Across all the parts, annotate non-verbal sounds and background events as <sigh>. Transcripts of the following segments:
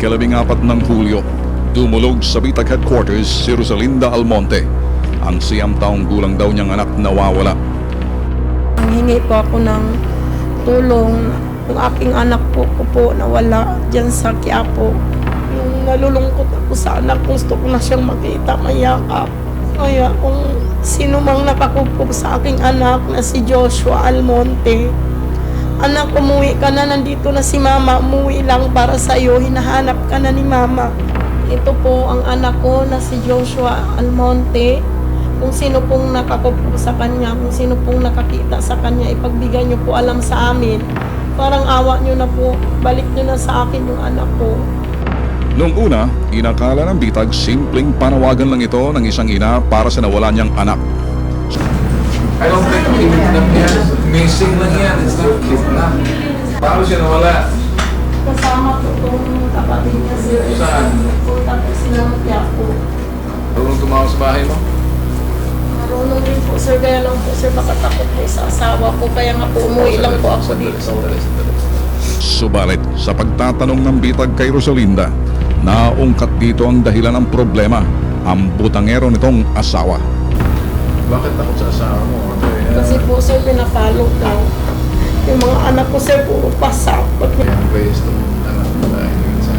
Ikalabing apat ng Hulyo, dumulog sa Bitag Headquarters si Rosalinda Almonte. Ang siyam taong gulang daw niyang anak nawawala. Hingi po ako ng tulong yung aking anak po ko po nawala dyan sa Quiapo. Yung nalulungkot ako sa anak, gusto ko na siyang makita, mayakap. Kaya kung sino mang nakakupog sa aking anak na si Joshua Almonte, anak, umuwi ka na, nandito na si mama, umuwi lang para sa iyo, hinahanap ka na ni mama. Ito po ang anak ko na si Joshua Almonte. Kung sino pong nakakupog sa kanya, kung sino pong nakakita sa kanya, ipagbigay niyo po alam sa amin. Parang awa niyo na po, balik niyo na sa akin yung anak ko. Noong una, inakala ng Bitag simpleng panawagan lang ito ng isang ina para sa nawala niyang anak. I don't think kidnap Missing lang yan. It's not kidnap. Paano siya nawala? Kasama po itong kapatid niya si Saan? Po, tapos ng Quiapo. Marunong tumawag sa bahay mo? Marunong din po sir, kaya lang po sir, baka takot po sa asawa ko, kaya nga po umuwi lang po ako dito. sandali, sandali. Subalit, sa pagtatanong ng Bitag kay Rosalinda, naungkat dito ang dahilan ng problema, ang butangero nitong asawa. Bakit takot sa asawa mo? Kasi po sir, pinapalo daw. Yung mga anak ko sir, puro pasak. Kaya ang players itong anak mo dahil yun sa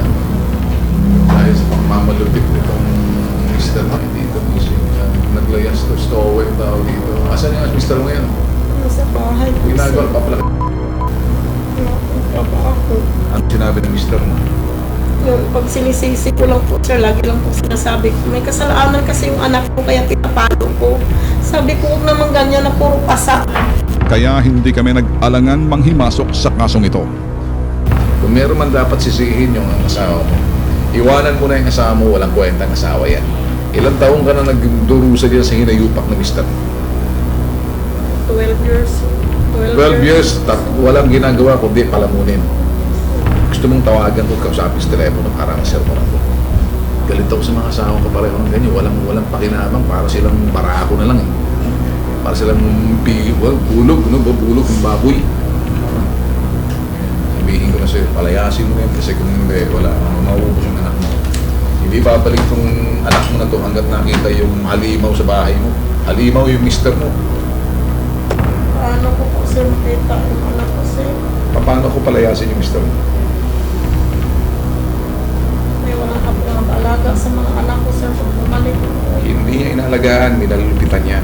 dahil sa pagmamalupit nitong mister mo dito mismo. Uh, naglayas to stowaway tao dito. Asan yung mister mo yan? sa bahay po sir? Ginagawa pa pala. Trabaho. Ang sinabi ng mister mo? Yung pag sinisisi ko lang po sir, lagi lang po sinasabi ko, may kasalanan kasi yung anak ko, kaya pinapalo ko. Sabi ko, huwag naman ganyan na puro pasak. Kaya hindi kami nag-alangan manghimasok sa kasong ito. Kung meron man dapat sisihin yung ang asawa mo, iwanan mo na yung asawa mo, walang kwentang asawa yan. Ilang taong ka na nagdurusa dyan sa hinayupak na mister? 12 years. 12 years, tat, walang ginagawa kundi palamunin. Gusto mong tawagan ko, kausapin sa telepono para ang sermon ako. Galit ako sa mga asawa ko pareho ng ganyan. Walang, walang pakinabang para silang barako na lang eh. Para silang pi, well, bulog, no? Bulog ng baboy. Sabihin ko na sa'yo, palayasin mo yan kasi kung hindi, wala, mauubos yung anak mo. Hindi babalik tong anak mo na to hanggat nakita yung halimaw sa bahay mo. Halimaw yung mister mo. Paano ko po sir makita yung anak ko sir? Paano ko palayasin yung mister mo? Inalagaan, minalulupitan niya.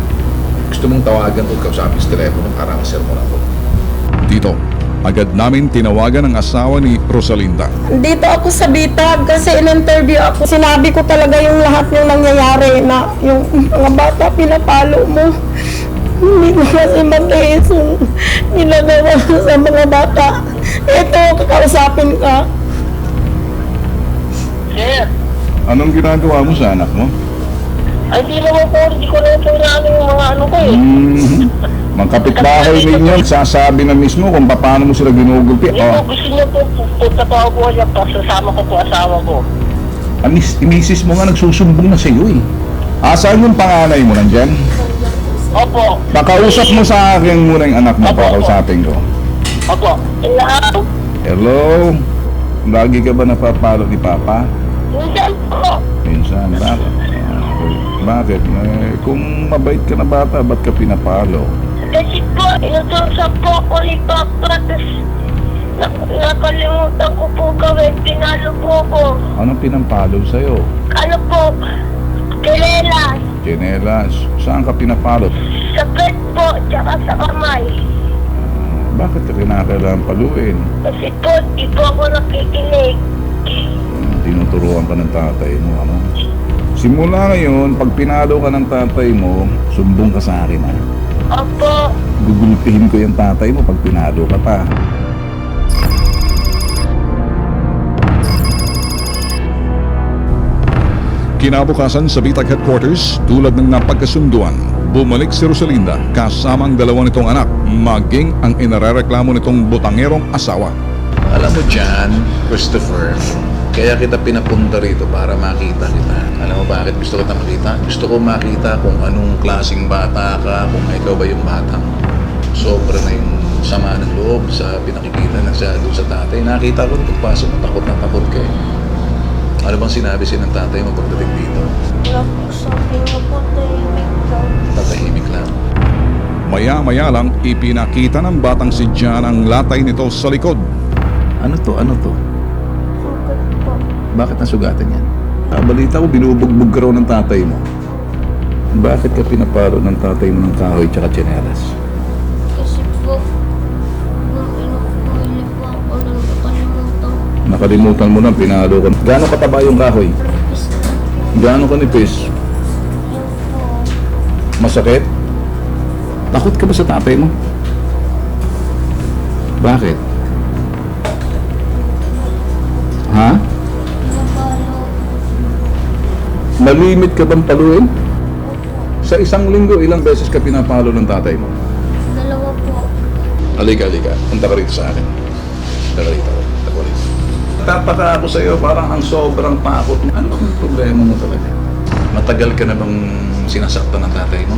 Gusto mong tawagan o kausapin sa telepono para ang sermon ako. Dito, agad namin tinawagan ang asawa ni Rosalinda. Dito ako sa Bitag kasi in-interview ako. Sinabi ko talaga yung lahat ng nangyayari na yung mga bata pinapalo mo. Hindi ko kasi matiis yung ginagawa mo sa mga bata. Ito, kakausapin ka. Sir, Anong ginagawa mo sa anak mo? Ay di naman po, hindi ko na po inaano yung mga ano ko eh. Hmm, <laughs> mga kapitbahay ninyo, sasabi na mismo kung paano mo sila ginugulpi. Hindi po, Oh, gusto niya po, punta pa ako po siya pa, sasama ko po asawa ko. amis, misis mo nga nagsusumbong na sa iyo eh. Asan yung panganay mo nandyan? Opo, Pakausap mo sa akin muna yung anak mo, Opo, pakausapin ko. opo. Inaano, Hello? Lagi ka ba napapalo ni Papa? minsan po. Minsan, bakit? Ah, bakit? Eh, kung mabait ka na bata, ba't ka pinapalo? Kasi po, inutusan po ako ni Papa, tapos na, nakalimutan ko po gawin, pinalo po ako. Anong pinampalo sa'yo? Ano po, kilelas, Chinelas. Saan ka pinapalo? sa pet po, tsaka sa kamay. Bakit ka kinakailangan paluin? Kasi po, di po ako nakikinig. Hmm, Tinuturuan ka ng tatay mo, ano? Simula ngayon, pag pinalo ka ng tatay mo, sumbong ka sa akin, ha? Opo, Gugulpihin ko yung tatay mo pag pinalo ka pa. Kinabukasan sa Bitag Headquarters, tulad ng napagkasunduan, bumalik si Rosalinda kasama ang dalawa nitong anak, maging ang inarereklamo nitong butangerong asawa. Alam mo dyan, Christopher, kaya kita pinapunta rito para makita kita. Alam mo bakit gusto kita makita? Gusto ko makita kung anong klaseng bata ka, kung ikaw ba yung batang sobra na yung sama ng loob sa pinakikita na sa doon sa tatay. Nakita ko pagpasok mo, takot na takot ka eh. Ano bang sinabi siya ng tatay mo pagdating dito? Wala po sabi nga po tahimik daw. Tatahimik lang. Maya-maya lang ipinakita ng batang si Jan ang latay nito sa likod. Ano to? Ano to? Bakit nasugatan yan? Ah, balita ko, binubugbog ka raw ng tatay mo. Bakit ka pinaparo ng tatay mo ng kahoy tsaka tsinelas? Kasi po, nung inukuhili po ako nang nakalimutan mo na, pinalo ka. Gaano kataba yung kahoy? Gaano kanipis? Masakit? Takot ka ba sa tatay mo? Bakit? Ha? Malimit ka bang paluin? Sa isang linggo, ilang beses ka pinapalo ng tatay mo? Dalawa po. Halika, halika. Punta ka rito sa akin. Punta ka rito. Punta ka rito. Tataka ako sa iyo, parang ang sobrang takot. Ano bang problema mo talaga? Matagal ka na bang sinasaktan ng tatay mo?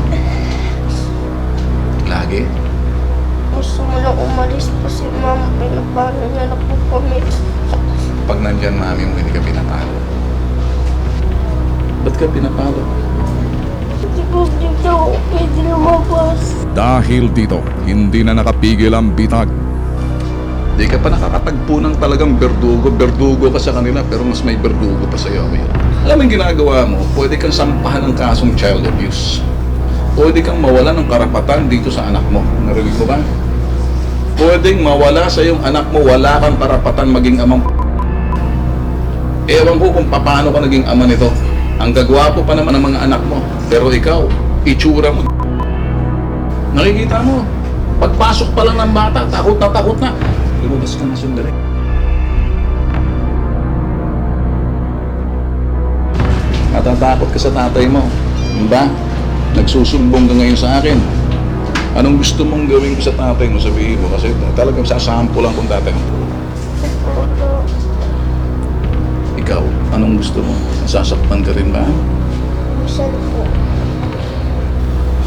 Lagi? Gusto mo lang umalis po si mama. Pinapalo niya na po kami. Pag nandyan mami mo, hindi ka pinapalo. Ba't ka pinapalo? Hindi po dito ako pwede lumabas. Dahil dito, hindi na nakapigil ang bitag. Di ka pa nakakatagpo ng talagang berdugo. Berdugo ka sa kanila, pero mas may berdugo pa sa'yo. Alam mo yung ginagawa mo, pwede kang sampahan ng kasong child abuse. Pwede kang mawala ng karapatan dito sa anak mo. Narinig mo ba? Pwedeng mawala sa iyong anak mo, wala kang karapatan maging amang Ewan ko kung paano ka naging ama nito. Ang gagwapo pa naman ng mga anak mo. Pero ikaw, itsura mo. Nakikita mo, pagpasok pa lang ng bata, takot na takot na. Lumabas ka na sundari. Natatakot ka sa tatay mo. Diba? Nagsusumbong ka ngayon sa akin. Anong gusto mong gawin ko sa tatay mo? Sabihin mo. Kasi talagang sasampo lang kung tatay mo. Anong gusto mo? Nasasaktan ka rin ba? Minsan po.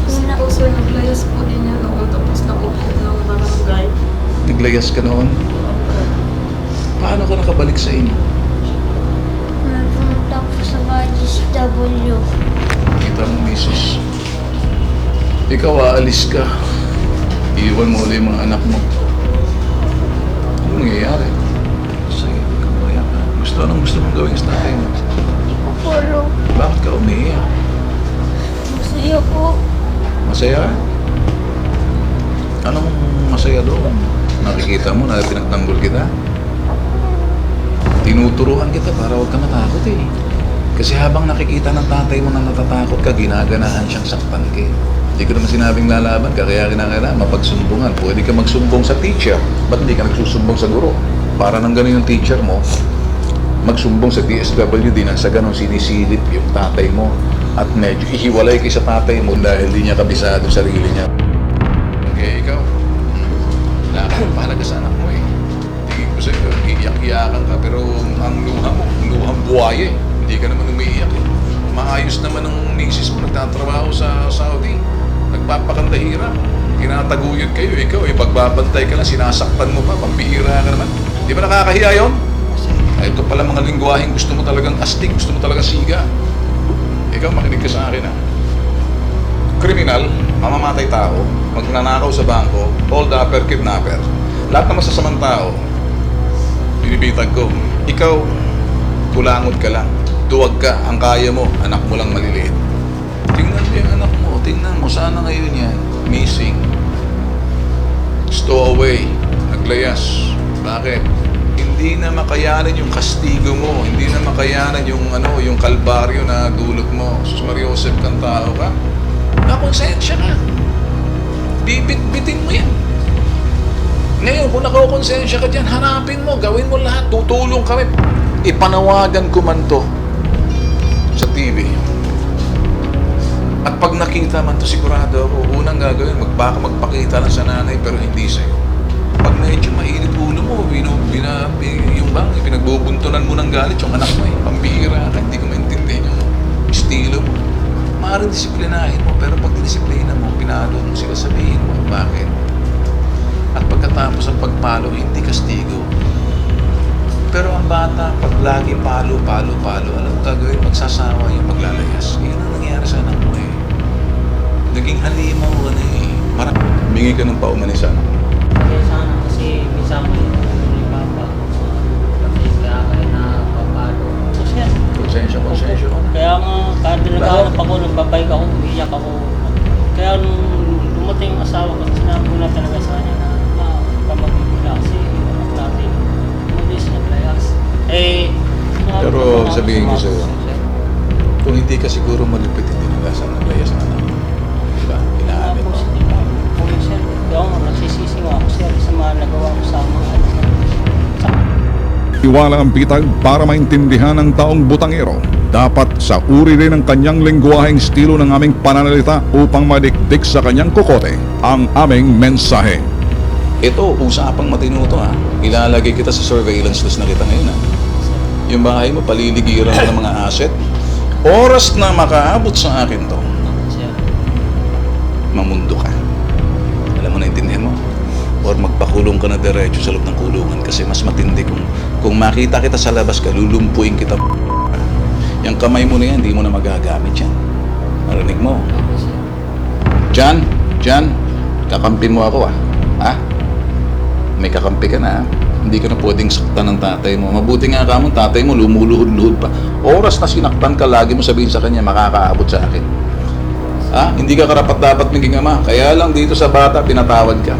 Una po sir, naglayas po din niya noon tapos nakupo ng barangay. Naglayas ka noon? Paano ka nakabalik sa inyo? Napunta po sa GSW. Kita mo, misis. Ikaw, aalis ka. Iwan mo ulit yung mga anak mo. Ano nangyayari? Gusto, anong gusto mong gawin sa tatay mo? Bakit ka umiiyak? Masaya po. Masaya? Anong masaya doon? Nakikita mo na pinagtanggol kita? Tinuturuan kita para huwag ka matakot eh. Kasi habang nakikita ng tatay mo na natatakot ka, ginaganahan siyang saktan ka. eh. Hindi ko naman sinabing lalaban ka, kaya kinakailangan mapagsumbungan. Pwede ka magsumbong sa teacher. Ba't hindi ka nagsusumbong sa guro? Para nang ganun yung teacher mo, magsumbong sa DSWD nang sa ganun sinisilip yung tatay mo at medyo ihiwalay kay sa tatay mo dahil di niya kabisado sa sarili niya. Okay, ikaw. Wala ka mahalaga sa anak mo eh. Tingin ko sa'yo, iiyak-iyakan ka pero ang luha mo, luhang buhay eh. Hindi ka naman umiiyak eh. Maayos naman ang misis mo, nagtatrabaho sa Saudi. Nagpapakanda hirap. Tinataguyod kayo, ikaw eh. Pagbabantay ka lang, sinasaktan mo pa, pambihira ka naman. Di ba nakakahiya yun? Ay, ito pala mga lingwaheng gusto mo talagang astig, gusto mo talagang siga. Ikaw, makinig ka sa akin ah. Kriminal, mamamatay tao, magnanakaw sa bangko, hold upper, kidnapper. Lahat ng masasamang tao, binibitag ko. Ikaw, kulangot ka lang. Duwag ka, ang kaya mo, anak mo lang maliliit. Tingnan mo yung anak mo, tingnan mo, sana ngayon yan, missing. Stowaway, naglayas. Bakit? Hindi na makayanan yung kastigo mo, hindi na makayanan yung ano, yung kalbaryo na dulot mo. Sus Maria Joseph, kang tao ka. Nakonsensya ka. Bibit-bitin mo yan. Ngayon, kung nakakonsensya ka dyan, hanapin mo, gawin mo lahat, tutulong kami. Ipanawagan ko man to sa TV. At pag nakita man to, sigurado ako, unang gagawin, magpaka magpakita lang sa nanay, pero hindi sa'yo. Pag medyo mainit bino, bina, bi- yung bang, pinagbubuntunan mo ng galit yung anak mo eh. Pambihira ka, hindi ko maintindihan yung estilo mo. Maaaring disiplinahin mo, pero pag dinisiplina mo, pinalo mo sila, sabihin mo, bakit? At pagkatapos ang pagpalo, hindi kastigo. Pero ang bata, pag lagi palo, palo, palo, alam gagawin, magsasawa yung maglalayas. Yan ang nangyayari sa anak mo eh. Naging halimaw ka na eh. Parang, humingi ka ng paumanin sa mo. Sana kasi minsan mo Ka na. Kaya nga, kada nagkahanap ako, nagbabike ako, umiyak ako. Kaya nung dumating ang asawa ko, sinabi ko na talaga sa kanya na ah, huwag ka magbibigla kasi yung anak natin. Eh, Pero sabihin ko sa sa'yo, Kung hindi ka siguro malupit, hindi nalasan ng layas na anak. Diba? Kaya Inaamin po, mo. yung anak Iwala ang bitag para maintindihan ng taong butangero. Dapat sa uri rin ng kanyang lingwaheng estilo ng aming pananalita upang madikdik sa kanyang kokote ang aming mensahe. Ito, usapang matino to ha. Ilalagay kita sa surveillance list na kita ngayon ha. Yung bahay mo, paliligiran ng mga asset. Oras na makaabot sa akin to, mamundo ka. Alam mo na intindihan mo? Or magpakulong ka na diretso sa loob ng kulungan kasi mas matindi kung kung makita kita sa labas ka, lulumpuin kita. Yung kamay mo na yan, hindi mo na magagamit yan. Marinig mo? Jan, Jan, kakampin mo ako ah. Ha? May kakampi ka na ah. Hindi ka na pwedeng saktan ng tatay mo. Mabuti nga ka mo, tatay mo lumuluhod-luhod pa. Oras na sinaktan ka, lagi mo sabihin sa kanya, makakaabot sa akin. Ha? Hindi ka karapat dapat maging ama. Kaya lang dito sa bata, pinatawad ka.